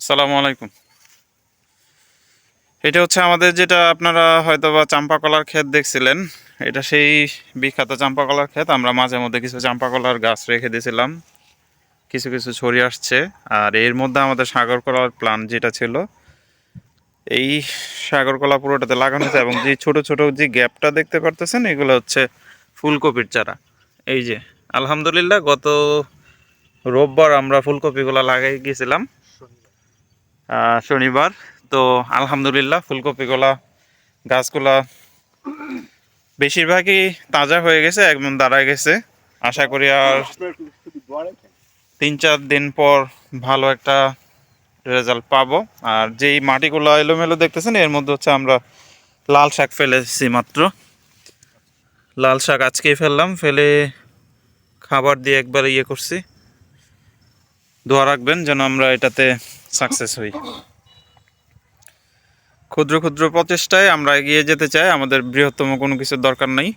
আসসালামু আলাইকুম। এটা হচ্ছে আমাদের যেটা আপনারা হয়তো বা চাম্পা কলার ক্ষেত দেখছিলেন। এটা সেই বিখ্যাত চাম্পা কলার ক্ষেত। আমরা মাঝে মধ্যে কিছু চাম্পা কলার গাছ রেখে দিয়েছিলাম। কিছু কিছু ছড়িয়ে আসছে। আর এর মধ্যে আমাদের সাগর কলার প্লান্ট যেটা ছিল এই সাগর কলা পুরোটাতে লাগানো হয়েছে এবং যে ছোট ছোট যে গ্যাপটা দেখতে পারতেছেন এগুলো হচ্ছে ফুলকপির চারা। এই যে আলহামদুলিল্লাহ গত রোববার আমরা ফুলকপিগুলো লাগাই গেছিলাম। আহ, শনিবার। তো আলহামদুলিল্লাহ, ফুলকপিগুলা, গাছগুলা বেশিরভাগই তাজা হয়ে গেছে, একদম দাঁড়ায় গেছে। আশা করি আর তিন চার দিন পর ভালো একটা রেজাল্ট পাবো। আর যেই মাটিগুলো এলোমেলো দেখতেছেন, এর মধ্যে হচ্ছে আমরা লাল শাক ফেলেছি মাত্র। লাল শাক আজকেই ফেললাম, ফেলে খাবার দিয়ে একবার ইয়ে করছি। দোয়া রাখবেন যেন আমরা এটাতে সাকসেস হই। ক্ষুদ্র ক্ষুদ্র প্রচেষ্টায় আমরা এগিয়ে যেতে চাই, আমাদের বৃহত্তম কোনো কিছুর দরকার নাই।